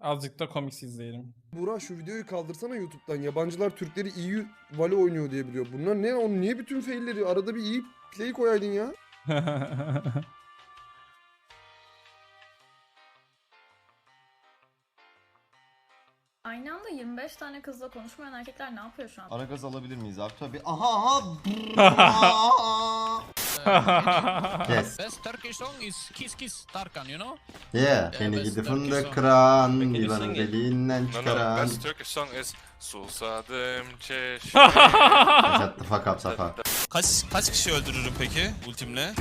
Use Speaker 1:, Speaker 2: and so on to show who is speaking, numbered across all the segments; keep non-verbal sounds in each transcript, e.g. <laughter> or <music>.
Speaker 1: Azıcık da komik izleyelim.
Speaker 2: Burak şu videoyu kaldırsana YouTube'dan. Yabancılar Türkleri iyi vali oynuyor diye biliyor. Bunlar ne? Onu niye bütün failleri? Arada bir iyi play koyaydın ya. <laughs>
Speaker 3: Aynı anda 25 tane kızla konuşmayan erkekler ne yapıyor şu an?
Speaker 4: Ara gaz alabilir miyiz abi? Tabii. Aha aha. <laughs> yes.
Speaker 5: Best Turkish song is Kiss Kiss Tarkan, you know?
Speaker 4: Yeah. Beni
Speaker 5: best
Speaker 4: gidi
Speaker 5: Turkish
Speaker 4: fındık
Speaker 5: song.
Speaker 4: kıran. Deliğinden
Speaker 6: No, no,
Speaker 4: çıkaran.
Speaker 6: best Turkish song is Susadım çeşme.
Speaker 4: Shut the fuck up Safa.
Speaker 7: Kaç kaç kişi öldürürüm peki ultimle?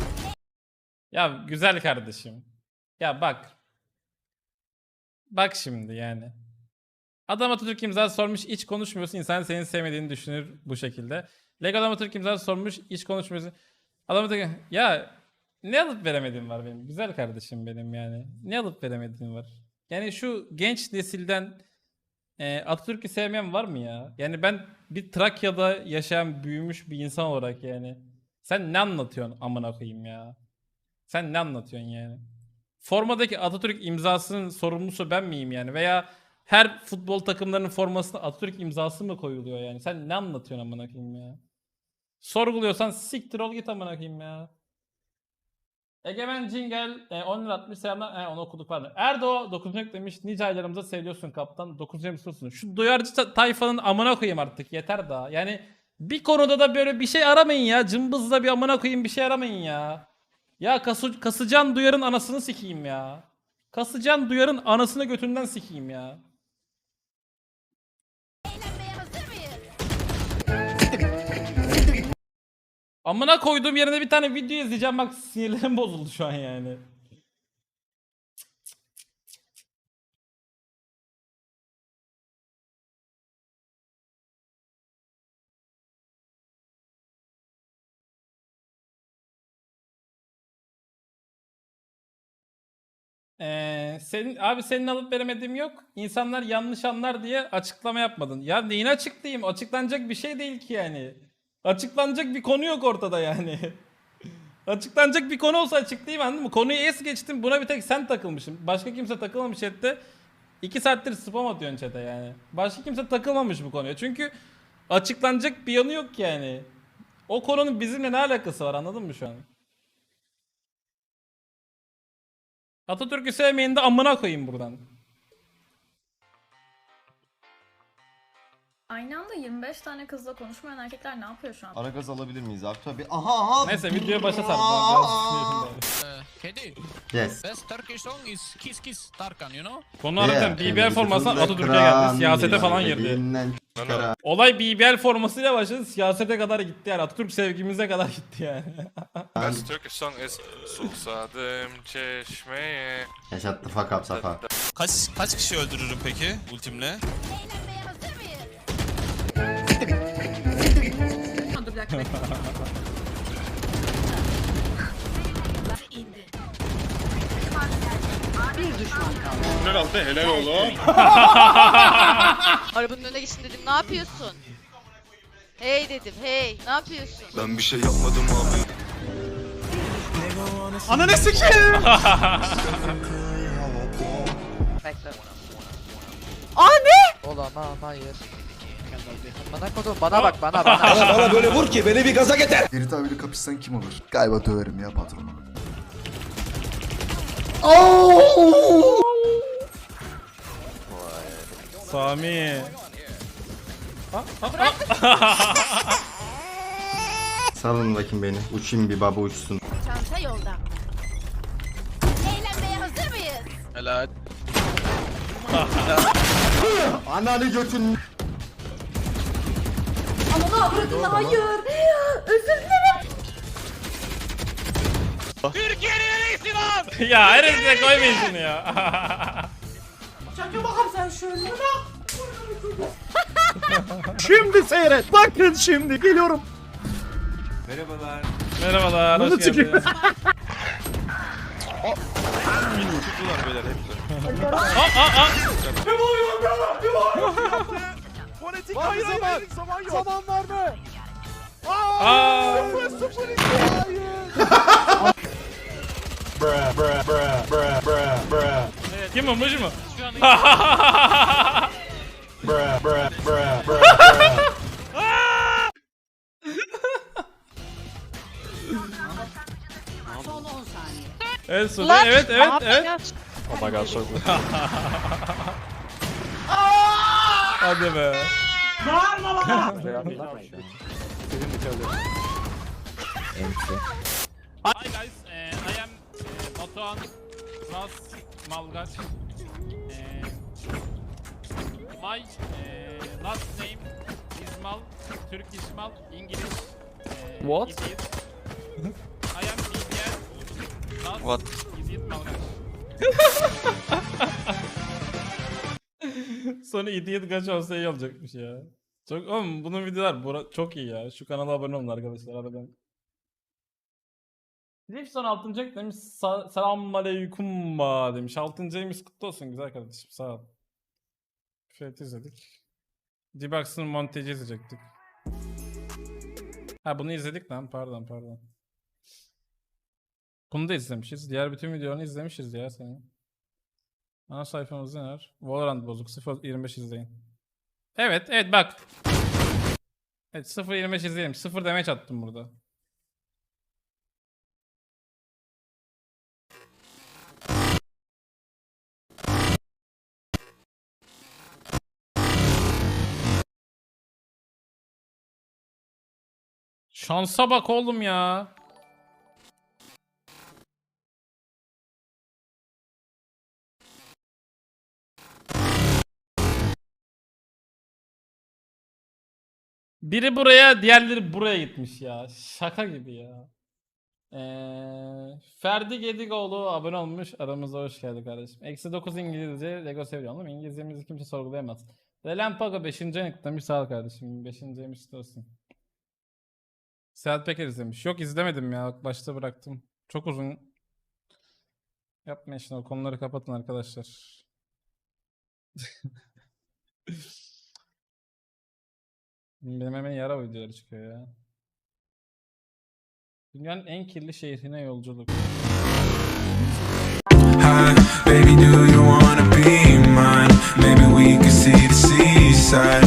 Speaker 1: Ya güzel kardeşim. Ya bak. Bak şimdi yani. Adam Atatürk imzası sormuş hiç konuşmuyorsun. İnsan senin sevmediğini düşünür bu şekilde. Lego Adam Atatürk imzası sormuş hiç konuşmuyorsun. Adam Atatürk ya ne alıp veremediğim var benim. Güzel kardeşim benim yani. Ne alıp veremediğim var. Yani şu genç nesilden e, Atatürk'ü sevmeyen var mı ya? Yani ben bir Trakya'da yaşayan büyümüş bir insan olarak yani. Sen ne anlatıyorsun amına koyayım ya? Sen ne anlatıyorsun yani? Formadaki Atatürk imzasının sorumlusu ben miyim yani? Veya her futbol takımlarının formasına Atatürk imzası mı koyuluyor yani? Sen ne anlatıyorsun amına koyayım ya? Sorguluyorsan siktir ol git amına koyayım ya. Egemen Cingel e, 10 lira atmış selamlar. E, onu okuduk pardon. Erdo 9 demiş. Nice aylarımıza seviyorsun kaptan. 9 musunuz? Şu duyarcı ta- tayfanın amına koyayım artık yeter daha. Yani bir konuda da böyle bir şey aramayın ya. Cımbızla bir amına koyayım bir şey aramayın ya. Ya Kasu, Kasıcan Duyar'ın anasını sikeyim ya. Kasıcan Duyar'ın anasını götünden sikeyim ya. Amına koyduğum yerine bir tane video izleyeceğim bak sinirlerim bozuldu şu an yani. Ee, senin abi senin alıp veremediğim yok. İnsanlar yanlış anlar diye açıklama yapmadın. Ya neyini açıklayayım? Açıklanacak bir şey değil ki yani. Açıklanacak bir konu yok ortada yani. <laughs> Açıklanacak bir konu olsa açıklayayım anladın mı? Konuyu es geçtim. Buna bir tek sen takılmışsın. Başka kimse takılmamış chatte. 2 saattir spam atıyorsun chat'e yani. Başka kimse takılmamış bu konuya. Çünkü açıklanacak bir yanı yok yani. O konunun bizimle ne alakası var anladın mı şu an? Atatürk'ü sevmeyin de amına koyayım buradan.
Speaker 3: Aynı anda 25 tane kızla konuşmayan erkekler ne yapıyor şu an?
Speaker 4: Ara gaz alabilir miyiz abi? Tabii. Aha aha.
Speaker 1: Neyse videoya başa sardım.
Speaker 5: Uh, Kedi,
Speaker 4: Yes.
Speaker 5: best Turkish song is Kiss Kiss Tarkan, you know?
Speaker 1: Konu
Speaker 4: Yeah. Beni
Speaker 1: BBL
Speaker 4: fındık
Speaker 1: Atatürk'e
Speaker 4: kıran.
Speaker 1: geldi. Siyasete falan girdi.
Speaker 4: çıkaran.
Speaker 1: Olay BBL formasıyla başladı. Siyasete kadar gitti yani. Atatürk sevgimize kadar gitti yani.
Speaker 6: Best Turkish song is Susadım çeşmeye.
Speaker 4: Ya Shut the fuck up Safa.
Speaker 7: Kaç kaç kişi öldürürüm peki ultimle? <laughs>
Speaker 8: Arabanın önüne geçin dedim ne yapıyorsun? Hey dedim hey ne yapıyorsun?
Speaker 9: Ben bir şey yapmadım abi.
Speaker 7: Ananı sikeyim. <laughs>
Speaker 8: Aa ne?
Speaker 10: Olamam hayır. Bana kodum bana bak bana bana.
Speaker 9: bana böyle vur ki beni bir gaza getir. Ferit abiyle kapışsan kim olur? Galiba döverim ya patronu.
Speaker 1: Sami.
Speaker 4: Salın bakayım beni. Uçayım bir baba uçsun.
Speaker 3: Çanta yolda. Eğlenmeye hazır mıyız?
Speaker 7: Helal.
Speaker 4: Ananı götün.
Speaker 3: Ama bırakın hayır. Özür dilerim. <laughs>
Speaker 1: ya herifle koymayın şunu ya. <laughs> <laughs>
Speaker 2: Şimdi seyret. Bakın şimdi geliyorum.
Speaker 1: Merhabalar.
Speaker 2: Bunu
Speaker 1: Hoş geldiniz.
Speaker 7: Tuttular beyler hepsi.
Speaker 1: Aa, aa, aa.
Speaker 10: Fanatik hayır hayır hayır zaman yok. Zaman var mı?
Speaker 1: Aa!
Speaker 10: Sıfır sıfır iki hayır.
Speaker 1: Kim o muj mu? <laughs> Evet Sude
Speaker 8: Lan,
Speaker 1: evet evet
Speaker 8: abi
Speaker 1: evet.
Speaker 8: ya.
Speaker 10: Oh my god so good. <laughs>
Speaker 1: Hadi be. Hi guys, uh, I am uh, Batuhan Ras Malgaç. Uh, my uh, last name İsmal, Türk İsmal, İngiliz. Uh,
Speaker 10: What?
Speaker 1: idiot. I am. Ras
Speaker 7: What?
Speaker 1: idiot Malgaç. <laughs> Sonu idiot kaç olsa iyi olacakmış ya. Çok oğlum bunun videolar bura- çok iyi ya. Şu kanala abone olun arkadaşlar aradan. Lifson 6. aylık demiş. Sa Selamun aleyküm ba demiş. 6. ayımız kutlu olsun güzel kardeşim. Sağ ol. Fiyat izledik. Debugs'ın montajı izleyecektik. Ha bunu izledik lan. Pardon pardon. Bunu da izlemişiz. Diğer bütün videolarını izlemişiz ya senin. Ana sayfamız neler? Valorant bozuk. 0.25 izleyin. Evet evet bak. Evet 0.25 izleyelim. 0 damage attım burada. Şansa bak oğlum ya. Biri buraya, diğerleri buraya gitmiş ya. Şaka gibi ya. Ee, Ferdi Gedigoğlu abone olmuş. Aramıza hoş geldin kardeşim. Eksi 9 İngilizce Lego seviyorum değil mi? İngilizcemizi kimse sorgulayamaz. Relampago 5. ayını kutlamış. Sağ ol kardeşim. 5. ayımız kutlu olsun. Sedat Peker izlemiş. Yok izlemedim ya. Başta bıraktım. Çok uzun. Yapmayın şimdi o konuları kapatın arkadaşlar. <laughs> Benim hemen yara videoları çıkıyor ya. Dünyanın en kirli şehrine yolculuk.
Speaker 11: Hi, baby, do you wanna be mine? Maybe we could see the seaside.